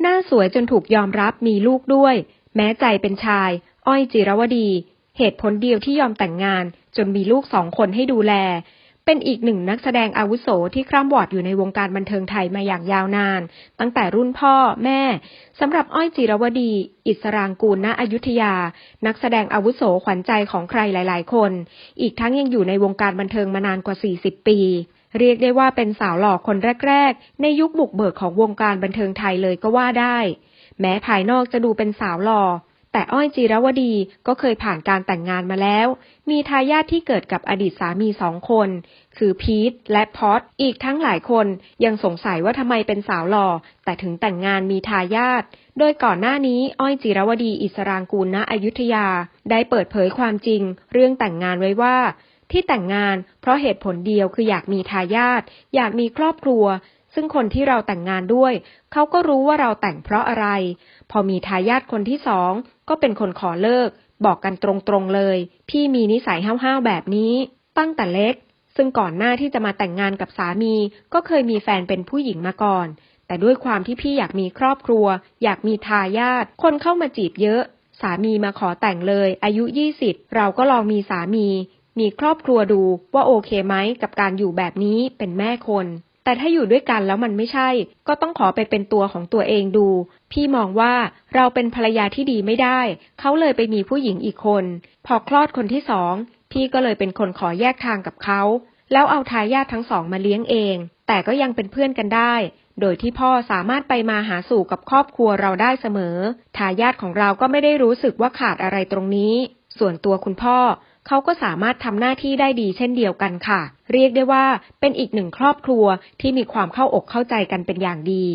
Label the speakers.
Speaker 1: หน้าสวยจนถูกยอมรับมีลูกด้วย แม้ใจเป็นชาย อ้อยจิรวดี เหตุผลเดียวที่ยอมแต่งงาน จนมีลูกสองคนให้ดูแล เป็นอีกหนึ่งนักแสดงอาวุโสที่คร่ำวอดอยู่ในวงการบันเทิงไทยมาอย่างยาวนาน ตั้งแต่รุ่นพ่อแม่สำหรับอ้อยจิรวดี อิสรางกูลณอยุธยา นักแสดงอาวุโสขวัญใจของใครหลาย ๆ คน อีกทั้งยังอยู่ในวงการบันเทิงมานานกว่า 40 ปี เรียกได้ว่าเป็นสาวหล่อคนแรก ๆ ในยุคบุกเบิกของวงการบันเทิงไทยเลยก็ว่าได้ แม้ภายนอกจะดูเป็นสาวหล่อ แต่อ้อยจีรวดีก็เคยผ่านการแต่งงานมาแล้ว มีทายาทที่เกิดกับอดีตสามีสองคน คือพีทและพอตอีกทั้งหลายคนยังสงสัยว่าทำไมเป็นสาวหล่อ แต่ถึงแต่งงานมีทายาทโดยก่อนหน้านี้อ้อยจิรวดีอิสรางกูลณอยุธยา ได้เปิดเผยความจริง เรื่องแต่งงานไว้ว่า ที่แต่งงาน เพราะเหตุผลเดียวคืออยากมีทายาทอยากมีครอบครัว ซึ่งคนที่เราแต่งงานด้วย เขาก็รู้ว่าเราแต่งเพราะอะไร พอมีทายาทคนที่สองก็เป็นคนขอเลิก บอกกันตรงๆเลย พี่มีนิสัยห้าวๆแบบนี้ ตั้งแต่เล็ก ซึ่งก่อนหน้าที่จะมาแต่งงานกับสามี ก็เคยมีแฟนเป็นผู้หญิงมาก่อน แต่ด้วยความที่พี่อยากมีครอบครัว อยากมีทายาทคนเข้ามาจีบเยอะสามีมาขอแต่งเลย อายุยี่สิบเราก็ลองมีสามี มีครอบครัวดูว่าโอเคไหมกับการอยู่แบบนี้เป็นแม่คน แต่ถ้าอยู่ด้วยกันแล้วมันไม่ใช่ ก็ต้องขอไปเป็นตัวของตัวเองดู พี่มองว่าเราเป็นภรรยาที่ดีไม่ได้ เขาเลยไปมีผู้หญิงอีกคน พอคลอดคนที่สองพี่ก็เลยเป็นคนขอแยกทางกับเขา แล้วเอาทายาททั้งสองมาเลี้ยงเอง แต่ก็ยังเป็นเพื่อนกันได้ โดยที่พ่อสามารถไปมาหาสู่กับครอบครัวเราได้เสมอ ทายาทของเราก็ไม่ได้รู้สึกว่าขาดอะไรตรงนี้ ส่วนตัวคุณพ่อเขาก็สามารถทำหน้าที่ได้ดีเช่นเดียวกันค่ะ เรียกได้ว่าเป็นอีกหนึ่งครอบครัวที่มีความเข้าอกเข้าใจกันเป็นอย่างดี